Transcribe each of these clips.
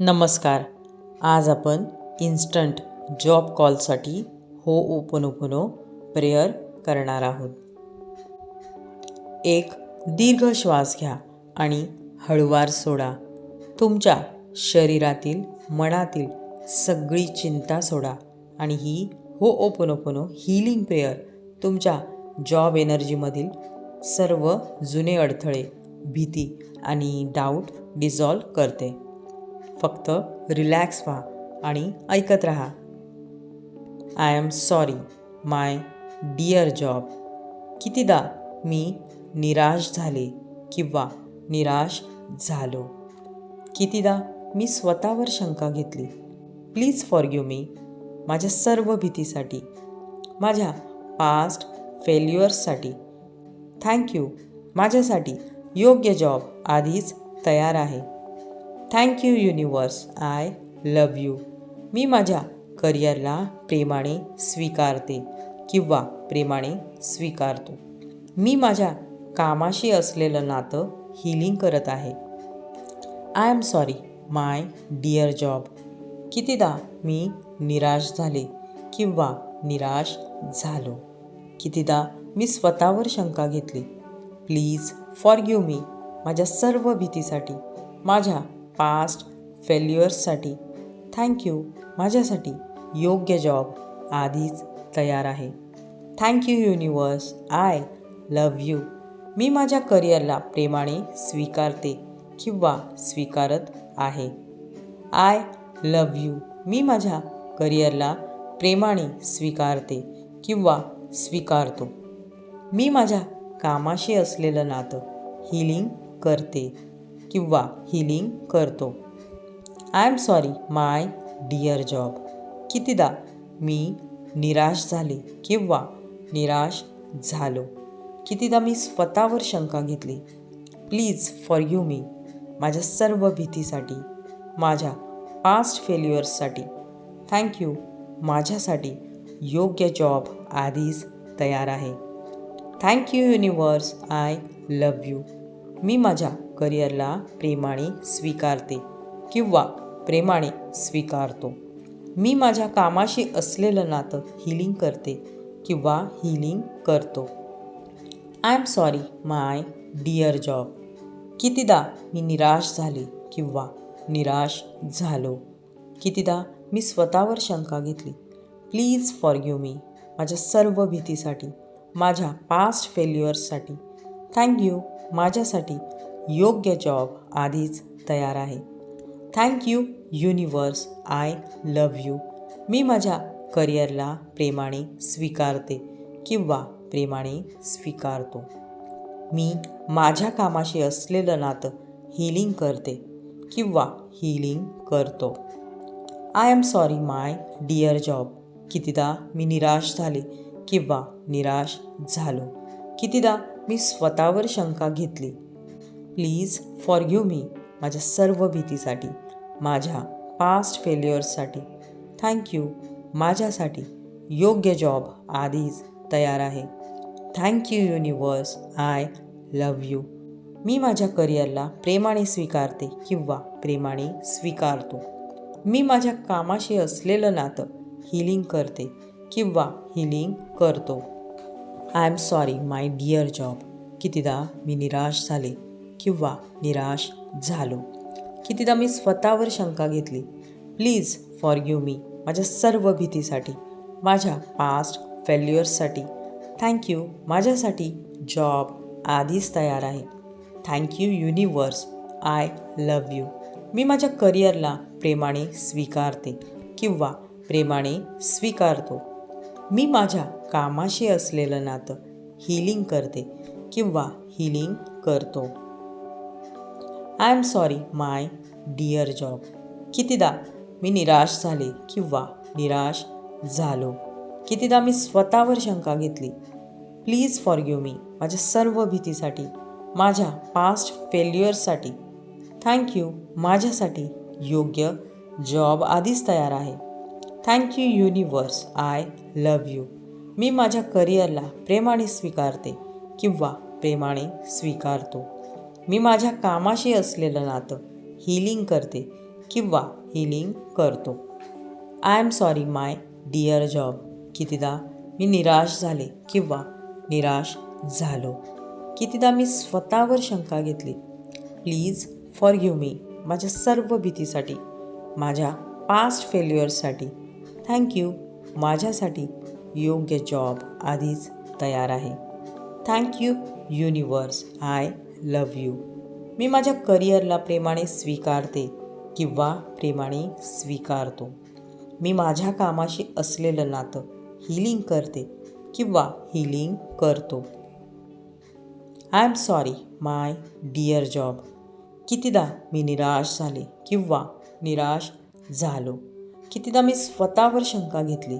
नमस्कार. आज आपण इन्स्टंट जॉब कॉलसाठी हो ओपन ओपनो प्रेयर करणार आहोत. एक दीर्घ श्वास घ्या आणि हळुवार सोडा. तुमच्या शरीरातील मनातील सगळी चिंता सोडा आणि ही हो ओपन ओपनो हिलिंग प्रेयर तुमच्या जॉब एनर्जीमधील सर्व जुने अडथळे भीती आणि डाऊट डिझॉल्व करते. फक्त रिलॅक्स व्हा आणि ऐकत राहा. I'm sorry my dear job कितीदा मी निराश झाले किंवा निराश झालो. कितीदा मी स्वतःवर शंका घेतली. प्लीज फॉरग्यू मी माझ्या सर्व भीतीसाठी माझ्या पास्ट फेल्युअर्ससाठी थँक्यू माझ्यासाठी योग्य जॉब आधीच तयार आहे. Thank you universe I love you मी माझ्या करिअरला प्रेमाने स्वीकारते किंवा प्रेमाने स्वीकारतो. मी माझ्या कामाशी असलेलं नातं हिलिंग करत आहे. I'm sorry my dear job कितीदा मी निराश झाले किंवा निराश झालो. कितीदा मी स्वतःवर शंका घेतली. प्लीज फॉरग्यू मी माझ्या सर्व भीतीसाठी माझ्या पास्ट फेल्युअर्ससाठी थँक्यू माझ्यासाठी योग्य जॉब आधीच तयार आहे. Thank you universe I love you मी माझ्या करिअरला प्रेमाने स्वीकारते किंवा स्वीकारत आहे. आय लव यू मी माझ्या करिअरला प्रेमाने स्वीकारते किंवा स्वीकारतो. मी माझ्या कामाशी असलेलं नातं हिलिंग करते. किंवा हिलिंग करतो. I'm sorry my dear job कितीदा मी निराश झाले किंवा निराश झालो. कितीदा मी स्वतःवर शंका घेतली. प्लीज फॉर यू मी माझ्या सर्व भीतीसाठी माझ्या पास्ट फेल्युअर्ससाठी थँक्यू माझ्यासाठी योग्य जॉब आधीच तयार आहे. Thank you universe I love you मी माझ्या करिअरला प्रेमाने स्वीकारते किंवा प्रेमाने स्वीकारतो. मी माझ्या कामाशी असलेलं नातं हिलिंग करते किंवा हिलिंग करतो. I'm sorry my dear job कितीदा मी निराश झाले किंवा निराश झालो. कितीदा मी स्वतःवर शंका घेतली. प्लीज फॉर ग्यू मी माझ्या सर्व भीतीसाठी माझ्या पास्ट फेल्युअर्ससाठी थँक्यू माझ्यासाठी योग्य जॉब आधीच तयार आहे. Thank you universe I love you. मी माझ्या करिअरला प्रेमाने स्वीकारते किंवा प्रेमाने स्वीकारतो. मी माझ्या कामाशी असलेलं नातं हिलिंग करते किंवा हिलिंग करतो. I'm sorry my dear job कितीदा मी निराश झाले किंवा निराश झालो. कितीदा मी स्वतःवर शंका घेतली. प्लीज फॉरग्यू मी माझ्या सर्व भीतीसाठी माझ्या पास्ट फेल्युअर्ससाठी. थँक्यू माझ्यासाठी योग्य जॉब आधीच तयार आहे. Thank you universe I love you. मी माझ्या करिअरला प्रेमाने स्वीकारते किंवा प्रेमाने स्वीकारतो. मी माझ्या कामाशी असलेलं नातं हिलिंग करते किंवा हिलिंग करतो. I'm sorry my dear job कितीदा मी निराश झाले किंवा निराश झालो. कितीदा मी स्वतःवर शंका घेतली. प्लीज फॉर यू मी माझ्या सर्व भीतीसाठी माझ्या पास्ट फेल्युअर्ससाठी थँक्यू माझ्यासाठी जॉब आधीच तयार आहे. Thank you universe I love you मी माझ्या करिअरला प्रेमाने स्वीकारते किंवा प्रेमाने स्वीकारतो. मी माझ्या कामाशी असलेलं नातं हिलिंग करते किंवा हिलिंग करतो. I'm sorry my dear job कितीदा मी निराश झाले किंवा निराश झालो. कितीदा मी स्वतःवर शंका घेतली. प्लीज फॉर फॉरग्यू मी माझ्या सर्व भीतीसाठी माझ्या पास्ट फेल्युअर्ससाठी थँक्यू माझ्यासाठी योग्य जॉब आधीच तयार आहे. Thank you universe I love you मी माझ्या करिअरला प्रेमाने स्वीकारते किंवा प्रेमाने स्वीकारतो. मी माझ्या कामाशी असलेलं नातं हिलिंग करते किंवा हिलिंग करतो. I'm sorry my dear job कितीदा मी निराश झाले किंवा निराश झालो. कितीदा मी स्वतःवर शंका घेतली. प्लीज फॉर यू मी माझ्या सर्व भीतीसाठी माझ्या पास्ट फेल्युअर्ससाठी थँक्यू माझ्यासाठी योग्य जॉब आधीच तयार आहे. Thank you universe I love you मी माझ्या करिअरला प्रेमाने स्वीकारते किंवा प्रेमाने स्वीकारतो. मी माझ्या कामाशी असलेलं नातं हिलिंग करते किंवा हिलिंग करतो. I'm sorry my dear job कितीदा मी निराश झाले किंवा निराश झालो. कितीदा मी स्वतःवर शंका घेतली.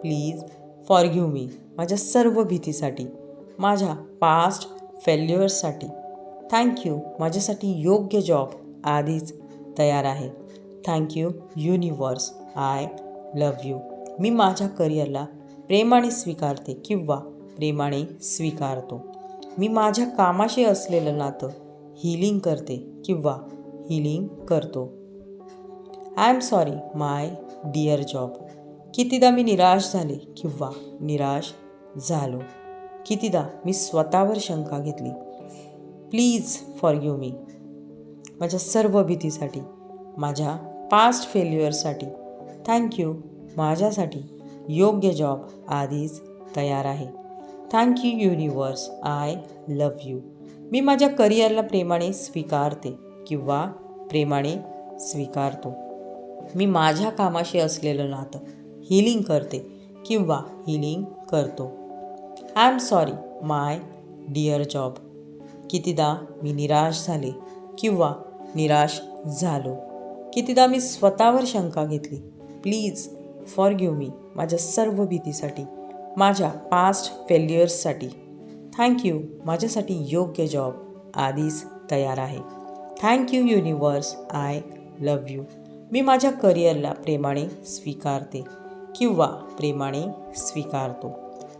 प्लीज फॉर घेऊ मी माझ्या सर्व भीतीसाठी माझ्या पास्ट फेल्युअर्ससाठी थँक्यू माझ्यासाठी योग्य जॉब आधीच तयार आहे. Thank you universe I love you मी माझ्या करिअरला प्रेमाने स्वीकारते किंवा प्रेमाने स्वीकारतो. मी माझ्या कामाशी असलेलं नातं हिलिंग करते किंवा हिलिंग करतो. I'm sorry my dear job कितीदा मी निराश झाले किंवा निराश झालो? कितीदा मी स्वतःवर शंका घेतली? प्लीज फॉर यू मी माझ्या सर्व भीतीसाठी माझ्या पास्ट फेल्युअरसाठी थँक्यू माझ्यासाठी योग्य जॉब आधीच तयार आहे. Thank you universe I love you मी माझ्या करिअरला प्रेमाने स्वीकारते किंवा प्रेमाने स्वीकारतो. मी माझ्या कामाशी असलेलं नातं हिलिंग करते किंवा हिलिंग करतो. I'm sorry my dear job कितीदा मी निराश झाले किंवा निराश झालो. कितीदा मी स्वतःवर शंका घेतली. प्लीज फॉर गिव मी माझ्या सर्व भीतीसाठी माझ्या पास्ट फेल्युअर्ससाठी थँक्यू माझ्यासाठी योग्य जॉब आधीच तयार आहे. Thank you universe I love you मी माझ्या करिअरला प्रेमाने स्वीकारते. किंवा प्रेमाने स्वीकारतो.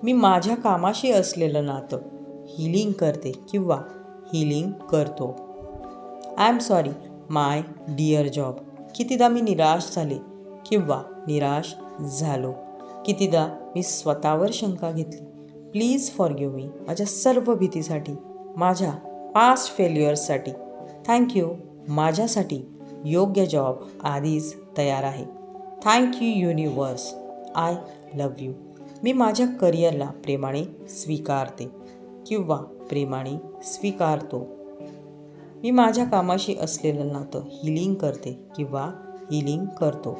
मी माझ्या कामाशी असलेलं नातं हिलिंग करते किंवा हिलिंग करतो. I am sorry my dear job कितीदा मी निराश झाले किंवा निराश झालो. कितीदा मी स्वतःवर शंका घेतली. प्लीज फॉर गिव्ह मी माझ्या सर्व भीतीसाठी माझ्या पास्ट फेल्युअर्ससाठी थँक्यू माझ्यासाठी योग्य जॉब आधीच तयार आहे. Thank you universe I love you. मी माझ्या करिअरला प्रेमाने स्वीकारते किंवा प्रेमाने स्वीकारतो. मी माझ्या कामाशी असलेलं नातं हिलिंग करते किंवा हिलिंग करतो.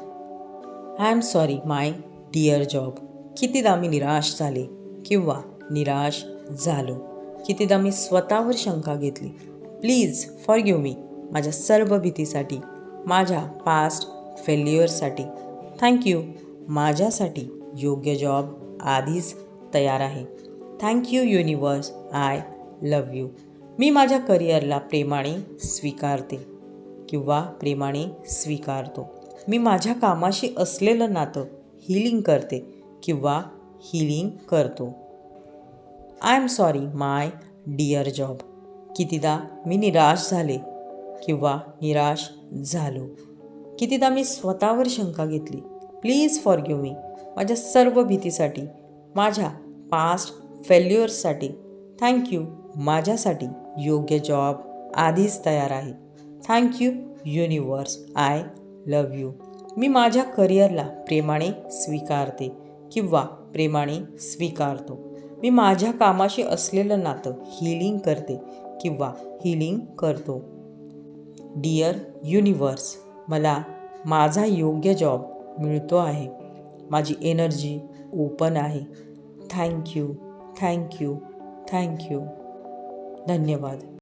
I am sorry my dear job कितीदा मी निराश झाले किंवा निराश झालो. कितीदा मी स्वतःवर शंका घेतली. प्लीज फॉर यू मी माझ्या सर्व भीतीसाठी माझ्या पास्ट फेल्युअरसाठी थँक्यू माझ्यासाठी योग्य जॉब आधीच तयार आहे. Thank you universe I love you मी माझ्या करिअरला प्रेमाने स्वीकारते किंवा प्रेमाने स्वीकारतो. मी माझ्या कामाशी असलेलं नातं हिलिंग करते किंवा हिलिंग करतो. I am sorry my dear job कितीदा मी निराश झाले किंवा निराश झालो. कितीदा मी स्वतःवर शंका घेतली प्लीज फॉर ग्यू मी माझ्या सर्व भीतीसाठी माझ्या पास्ट फेल्युअर्ससाठी थँक्यू माझ्यासाठी योग्य जॉब आधीच तयार आहे. Thank you universe I love you मी माझ्या करिअरला प्रेमाने स्वीकारते किंवा प्रेमाने स्वीकारतो. मी माझ्या कामाशी असलेलं नातं हिलिंग करते किंवा हिलिंग करतो. डिअर युनिवर्स मला माझा योग्य जॉब मिळतो आहे. माझी एनर्जी ओपन आहे. Thank you thank you thank you धन्यवाद.